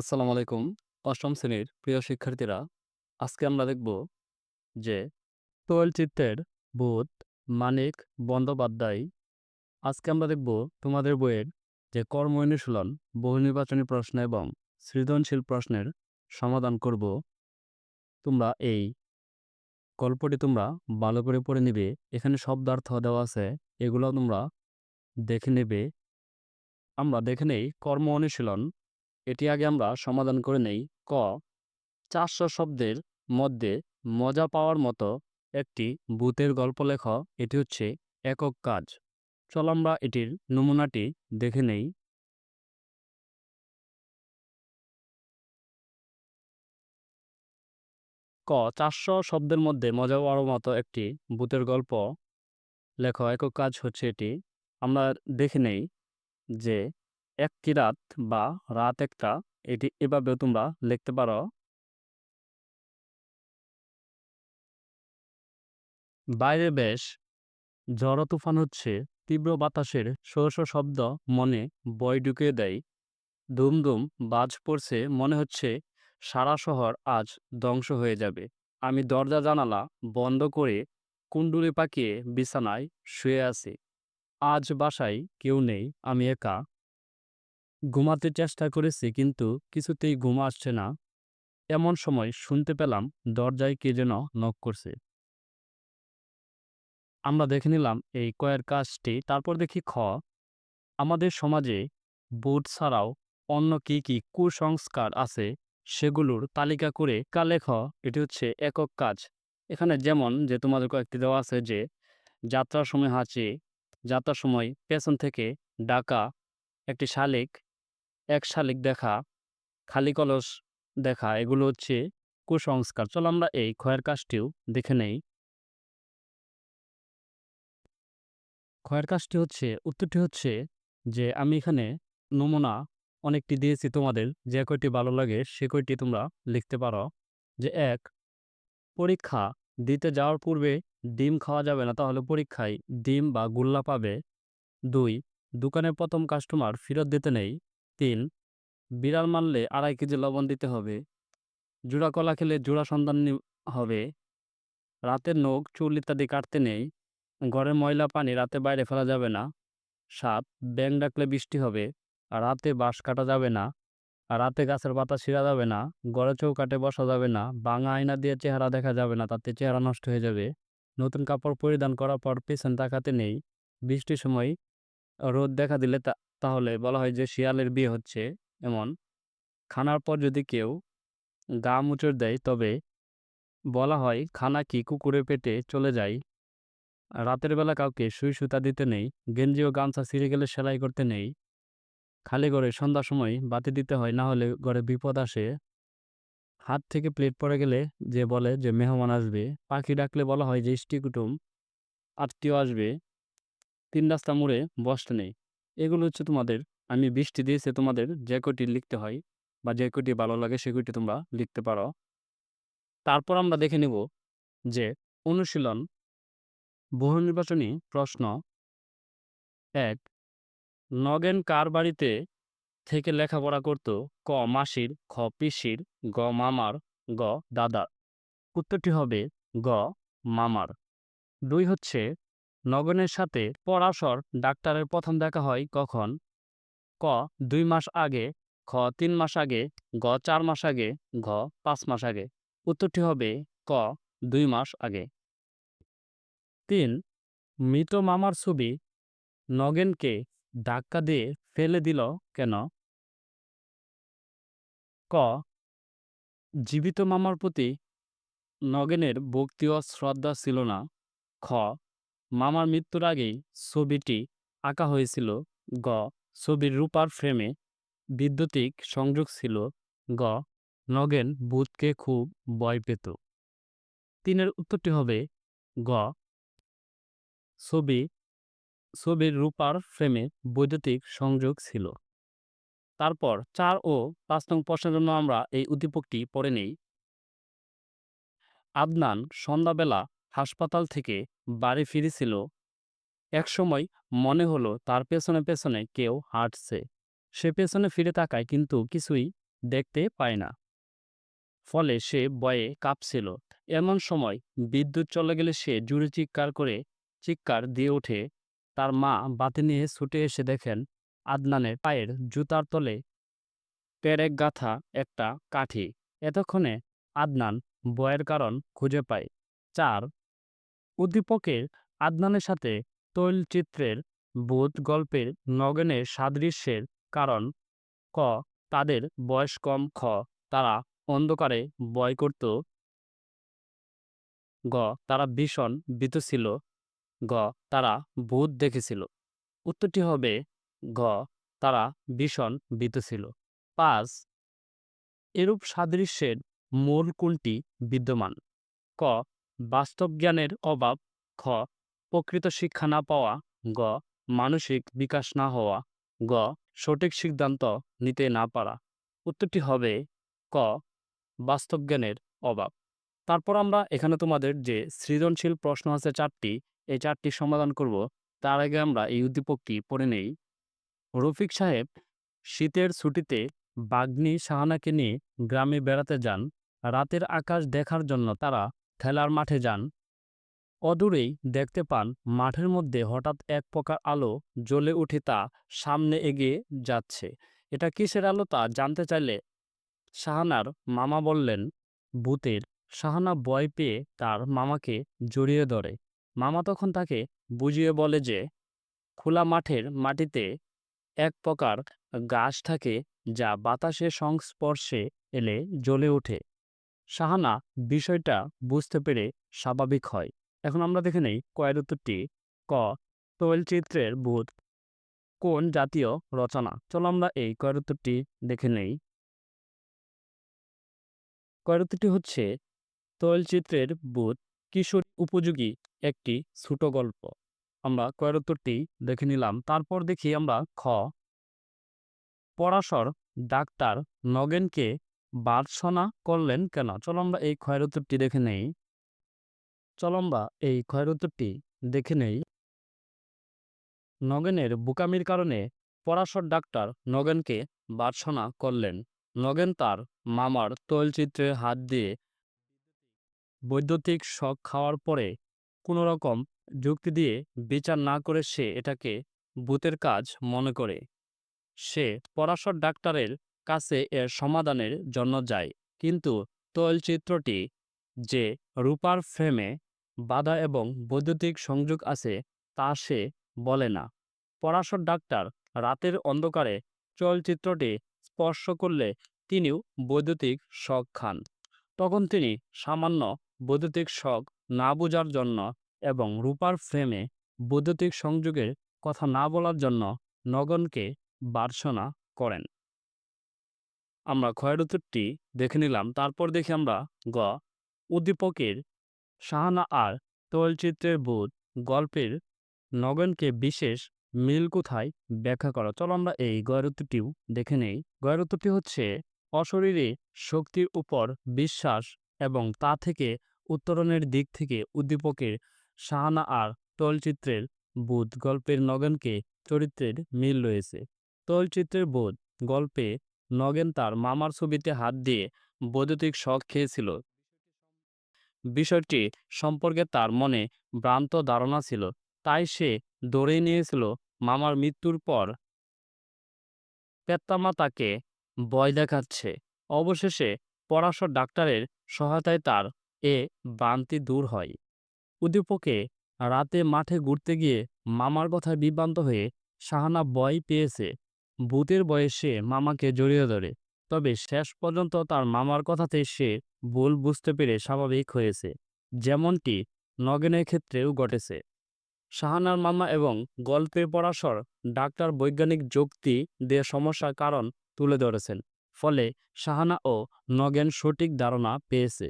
আসসালামু আলাইকুম। অষ্টম শ্রেণির প্রিয় শিক্ষার্থীরা, আজকে আমরা দেখব যে তৈলচিত্রের ভূত মানিক বন্দ্যোপাধ্যায়। আজকে আমরা দেখব তোমাদের বইয়ের যে কর্ম অনুশীলন, বহু নির্বাচনী প্রশ্ন এবং সৃজনশীল প্রশ্নের সমাধান করব। তোমরা এই গল্পটি তোমরা ভালো করে পড়ে নিবে। এখানে শব্দার্থ দেওয়া আছে, এগুলো তোমরা দেখে নেবে। আমরা দেখে নেই কর্ম অনুশীলন। এটি আগে আমরা সমাধান করে নেই। ক, চারশো শব্দের মধ্যে মজা পাওয়ার মতো একটি ভূতের গল্প লেখ। এটি হচ্ছে একক কাজ। চল আমরা এটির নমুনাটি দেখে নেই। ক, চারশো শব্দের মধ্যে মজা পাওয়ার মতো একটি ভূতের গল্প লেখ। একক কাজ হচ্ছে এটি। আমরা দেখে নেই যে একটি রাত বা রাত একটা, এটি এভাবেও তোমরা লিখতে পারো। বাইরে বেশ, ঝড়ো তুফান হচ্ছে, তীব্র বাতাসের শো শো শব্দ মনে বয় ঢুকিয়ে দেয়। দুম বাজ পড়ছে, মনে হচ্ছে সারা শহর আজ ধ্বংস হয়ে যাবে। আমি দরজা জানালা বন্ধ করে কুণ্ডুলি পাকিয়ে বিছানায় শুয়ে আছি। আজ বাসায় কেউ নেই, আমি একা। ঘুমাতে চেষ্টা করেছি, কিন্তু কিছুতেই ঘুম আসছে না। এমন সময় শুনতে পেলাম দরজায় কে যেন নক করছে। আমরা দেখে নিলাম এই কয়ের কাজটি, তারপর দেখি খ। আমাদের সমাজে বুট ছাড়াও অন্য কি কি কুসংস্কার আছে, সেগুলোর তালিকা করে কা লেখ। এটি হচ্ছে একক কাজ। এখানে যেমন যে তোমাদের কয়েকটি দেওয়া আছে যে, যাত্রার সময় হাঁচি, যাত্রার সময় পেছন থেকে ডাকা, একটি শালিক এক শালিক দেখা, খালি কলস দেখা, এগুলো হচ্ছে কুসংস্কার। চলো আমরা এই ক্ষয়ের কাজটিও দেখে নেই। ক্ষয়ের কাজটি হচ্ছে, উত্তরটি হচ্ছে যে, আমি এখানে নমুনা অনেকটি দিয়েছি তোমাদের, যে কয়টি ভালো লাগে সে কয়টি তোমরা লিখতে পারো। যে এক, পরীক্ষা দিতে যাওয়ার পূর্বে ডিম খাওয়া যাবে না, তাহলে পরীক্ষায় ডিম বা গুল্লা পাবে। দুই, দোকানের প্রথম কাস্টমার ফেরত দিতে নেই। তিন, বিড়াল মারলে আড়াই কেজি লবণ দিতে হবে। জোড়া কলা খেলে জোড়া সন্তান হবে। রাতের নখ, চুল ইত্যাদি কাটতে নেই। ঘরের ময়লা, পানি রাতে বাইরে ফেলা যাবে না। সাত ব্যাং ডাকলে বৃষ্টি হবে। রাতে বাঁশ কাটা যাবে না। রাতে গাছের পাতা ছিঁড়া যাবে না। গড়ে চৌকাটে বসা যাবে না। বাঙা আয়না দিয়ে চেহারা দেখা যাবে না, তাতে চেহারা নষ্ট হয়ে যাবে। নতুন কাপড় পরিধান করার পর পেছন তাকাতে নেই। বৃষ্টির সময় রোদ দেখা দিলে তা তাহলে বলা হয় যে শিয়ালের বিয়ে হচ্ছে এমন। খানার পর যদি কেউ গা মুচড় দেয়, তবে বলা হয় খানা কি কুকুরের পেটে চলে যায়? রাতের বেলা কাউকে সুই সুতা দিতে নেই, গেঞ্জি ও গামছা ছিঁড়ে গেলে সেলাই করতে নেই। খালি ঘরে সন্ধ্যার সময় বাতি দিতে হয়, না হলে ঘরে বিপদ আসে। হাত থেকে প্লেট পড়ে গেলে যে বলে যে মেহমান আসবে, পাখি ডাকলে বলা হয় যে ইষ্টি কুটুম, আত্মীয় আসবে। তিন রাস্তা মোড়ে বসতে নেই। এগুলো হচ্ছে তোমাদের, আমি বৃষ্টি দিয়েছে তোমাদের যে কটি লিখতে হয় বা যে কটি ভালো লাগে সে কটি তোমরা লিখতে পারো। তারপর আমরা দেখে নেব যে অনুশীলন, বহু নির্বাচনী প্রশ্ন, এক, নগেন কার বাড়িতে থেকে লেখাপড়া করত? ক, মাসির, খ, পিসির, গ, মামার, গ, দাদার। উত্তরটি হবে গ, মামার। দুই হচ্ছে নগেনের সাথে পরাশর ডাক্তারের প্রথম দেখা হয় কখন? ক, দুই মাস আগে, খ, তিন মাস আগে, গ, চার মাস আগে, ঘ, পাঁচ মাস আগে। উত্তরটি হবে ক, দুই মাস আগে। তিন, মৃত মামার ছবি নগেনকে ধাক্কা দিয়ে ফেলে দিল কেন? ক, জীবিত মামার প্রতি নগেনের ভক্তি ও শ্রদ্ধা ছিল না। খ মামার মৃত্যুর আগেই ছবিটি আঁকা হয়েছিল। গ, ছবির রূপার ফ্রেমে বিদ্যুতিক সংযোগ ছিল। গ, নগেন ভূতকে খুব ভয় পেত। তিনের উত্তরটি হবে গ। ছবি, ছবির রূপার ফ্রেমে বৈদ্যুতিক সংযোগ ছিল। তারপর চার ও পাঁচ নং প্রশ্নের জন্য আমরা এই উদ্দীপকটি পড়ে নেই। আদনান সন্ধ্যাবেলা হাসপাতাল থেকে বাড়ি ফিরেছিল। একসময় মনে হলো তার পেছনে পেছনে কেউ হাঁটছে। সে পেছনে ফিরে তাকায় কিন্তু কিছুই দেখতে পায় না। ফলে সে বয়ে কাঁপছিল। এমন সময় বিদ্যুৎ চলে গেলে সে জুড়ে চিৎকার করে চিৎকার দিয়ে ওঠে। তার মা বাতি নিয়ে ছুটে এসে দেখেন আদনানের পায়ের জুতার তলে পেরেক গাথা একটা কাঠি। এতক্ষণে আদনান বয়ের কারণ খুঁজে পায়। চার উদ্দীপকের আদনানের সাথে তৈলচিত্রের ভূত গল্পের নগেনের সাদৃশ্যের কারণ ক, তাদের বয়স কম। খ, তারা অন্ধকারে বয় করত। গ, তারা ভীষণ ভীত ছিল। গ তারা ভূত দেখেছিল। উত্তরটি হবে ঘ, তারা ভীষণ ভীত ছিল। পাঁচ, এরূপ সাদৃশ্যের মূল কোনটি বিদ্যমান? ক বাস্তব জ্ঞানের অভাব, খ, প্রকৃত শিক্ষা না পাওয়া, গ, মানসিক বিকাশ না হওয়া, গ, সঠিক সিদ্ধান্ত নিতে না পারা। উত্তরটি হবে ক বাস্তব জ্ঞানের অভাব। তারপর আমরা এখানে তোমাদের যে সৃজনশীল প্রশ্ন আছে চারটি, এই চারটি সমাধান করব। তার আগে আমরা এই উদ্দীপকটি পড়ে নেই। রফিক সাহেব, শীতের ছুটিতে বাগ্নি শাহানাকে নিয়ে গ্রামে বেড়াতে যান। রাতের আকাশ দেখার জন্য তারা খেলার মাঠে যান। অদূরেই দেখতে পান মাঠের মধ্যে হঠাৎ এক প্রকার আলো জ্বলে উঠে তা সামনে এগিয়ে যাচ্ছে। এটা কিসের আলো তা জানতে চাইলে শাহানার মামা বললেন, ভূতের। শাহানা ভয় পেয়ে তার মামাকে জড়িয়ে ধরে। মামা তখন তাকে বুঝিয়ে বলে যে, খোলা মাঠের মাটিতে এক প্রকার গাছ থাকে যা বাতাসের সংস্পর্শে এলে জ্বলে ওঠে শাহানা বিষয়টা বুঝতে পেরে স্বাভাবিক হয়। এখন আমরা দেখে নেই কয়ের উত্তরটি ক তৈলচিত্রের ভূত, কোন জাতীয় রচনা? চলো আমরা এই কয়ের উত্তরটি দেখে নেই। কয়ের উত্তরটি হচ্ছে তৈলচিত্রের ভূত কিশোর উপযোগী একটি ছোট গল্প। আমরা কয়ের উত্তরটি দেখে নিলাম। তারপর দেখি আমরা খ, পরাশর ডাক্তার নগেনকে বার্সনা করলেন কেন? চলো আমরা এই ক্ষয়ের উত্তরটি দেখে নেই। চলো আমরা এই ক্ষয়ের উত্তরটি দেখে নেই। নগেনের বুকামির কারণে পরাশর ডাক্তার নগেনকে বার্সনা করলেন। নগেন তার মামার তৈলচিত্রে হাত দিয়ে বৈদ্যুতিক শখ খাওয়ার পরে কোনো রকম যুক্তি দিয়ে বিচার না করে সে এটাকে ভূতের কাজ মনে করে। সে পরাশর ডাক্তারের কাছে এর সমাধানের জন্য যায়। কিন্তু তৈলচিত্রটি যে রূপার ফ্রেমে বাধা এবং বৈদ্যুতিক সংযোগ আছে, তা সে বলে না। পরাশর ডাক্তার রাতের অন্ধকারে চলচ্চিত্রটি স্পর্শ করলে তিনিও বৈদ্যুতিক শক খান। তখন তিনি সামান্য বৈদ্যুতিক শক না বোঝার জন্য এবং রূপার ফ্রেমে বৈদ্যুতিক সংযোগের কথা না বলার জন্য নগনকে বার্সনা করেন। আমরা ক্ষয়ের উত্তরটি দেখে নিলাম। তারপর দেখি আমরা গ, উদ্দীপকের শাহানা আর তৈলচিত্রের বোধ গল্পের নগনকে বিশেষ মিল কোথায় ব্যাখ্যা করা? চলো আমরা এই গয়ের উত্তরটিও দেখে নেই। গয়ের উত্তরটি হচ্ছে, অশরীরে শক্তির উপর বিশ্বাস এবং তা থেকে উত্তরণের দিক থেকে উদ্দীপকের শাহানা আর তৈলচিত্রের বোধ গল্পের নগনকে চরিত্রের মিল রয়েছে। তৈলচিত্রের বোধ গল্পে নগেন তার মামার ছবিতে হাত দিয়ে বৈদ্যুতিক শখ খেয়েছিল। বিষয়টি সম্পর্কে তার মনে ভ্রান্ত ধারণা ছিল, তাই সে দৌড়ে নিয়েছিল মামার মৃত্যুর পর। পেত্তামা তাকে ভয় দেখাচ্ছে। অবশেষে পরাশর ডাক্তারের সহায়তায় তার এ ভ্রান্তি দূর হয়। উদ্দীপকে রাতে মাঠে ঘুরতে গিয়ে মামার কথায় বিভ্রান্ত হয়ে শাহানা ভয় পেয়েছে। ভূতের বয়সে মামাকে জড়িয়ে ধরে। তবে শেষ পর্যন্ত তার মামার কথাতে সে ভুল বুঝতে পেরে স্বাভাবিক হয়েছে। যেমনটি নগেনের ক্ষেত্রেও ঘটেছে। শাহানার মামা এবং গল্পে পরাশর ডাক্তার বৈজ্ঞানিক যুক্তি দিয়ে সমস্যার কারণ তুলে ধরেছেন। ফলে শাহানা ও নগেন সঠিক ধারণা পেয়েছে।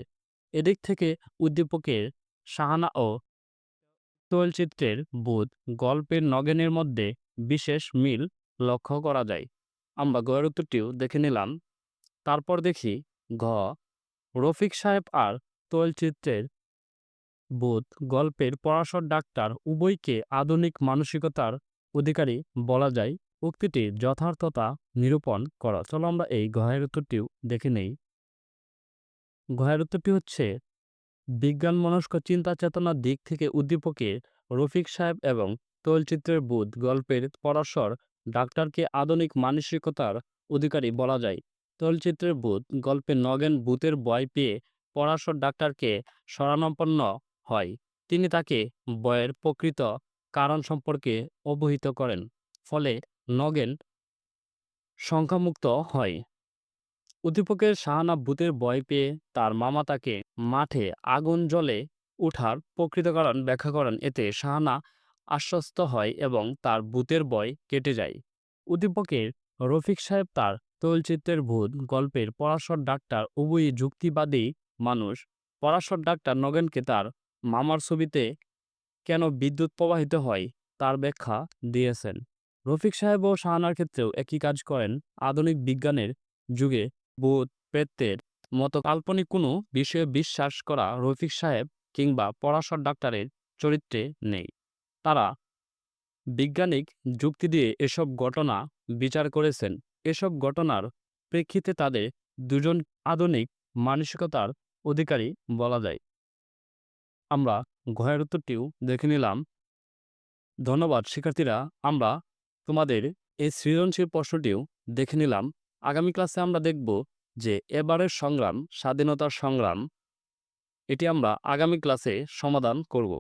এদিক থেকে উদ্দীপকের শাহানা ও তৈলচিত্রের বোধ গল্পের নগেনের মধ্যে বিশেষ মিল লক্ষ্য করা যায়। আমরা গয়ের উত্তরটিও দেখে নিলাম। তারপর দেখি ঘ, রফিক সাহেব আর তৈলচিত্রের বোধ গল্পের পরাশর ডাক্তার উভয়কে আধুনিক মানসিকতার অধিকারী বলা যায়। উক্তিটি যথার্থতা নিরূপণ করা। চলো আমরা এই গহের উত্তরটিও দেখে নেই। গহের উত্তরটি হচ্ছে বিজ্ঞান মনস্ক চিন্তা চেতনার দিক থেকে উদ্দীপকে রফিক সাহেব এবং তৈলচিত্রের বুধ গল্পের পরাশর ডাক্তারকে আধুনিক মানসিকতার অধিকারী বলা যায়। চলচ্চিত্রের বুধ গল্পে নগেন ভূতের ভয় পেয়ে পরাশর ডাক্তারকে শরণাপন্ন হয়। তিনি তাকে বয়ের প্রকৃত কারণ সম্পর্কে অবহিত করেন, ফলে নগেন সংখ্যামুক্ত হয়। উদ্দীপকের শাহানা ভূতের ভয় পেয়ে তার মামা তাকে মাঠে আগুন জ্বলে ওঠার প্রকৃত কারণ ব্যাখ্যা করেন। এতে শাহানা আশ্বস্ত হয় এবং তার ভূতের বয় কেটে যায়। উদ্দীপকের রফিক সাহেব তার তৈলচিত্রের ভূত গল্পের পরাশর ডাক্তার উভয়ই যুক্তিবাদী মানুষ। পরাশর ডাক্তার নগেনকে তার মামার ছবিতে কেন বিদ্যুৎ প্রবাহিত হয় তার ব্যাখ্যা দিয়েছেন। রফিক সাহেব ও শাহানার ক্ষেত্রেও একই কাজ করেন আধুনিক বিজ্ঞানের যুগে। ভূত প্রেত্যের মতো কাল্পনিক কোনো বিষয়ে বিশ্বাস করা রফিক সাহেব কিংবা পরাশর ডাক্তারের চরিত্রে নেই। তারা বিজ্ঞানিক যুক্তি দিয়ে এসব ঘটনা বিচার করেছেন। এসব ঘটনার প্রেক্ষিতে তাদের দুজন আধুনিক মানসিকতার অধিকারী বলা যায়। আমরা ঘয়ের উত্তরটিও দেখে নিলাম। ধন্যবাদ, শিক্ষার্থীরা। আমরা তোমাদের এই সৃজনশীল প্রশ্নটিও দেখে নিলাম। আগামী ক্লাসে আমরা দেখব যে এবারের সংগ্রাম, স্বাধীনতার সংগ্রাম, এটি আমরা আগামী ক্লাসে সমাধান করব।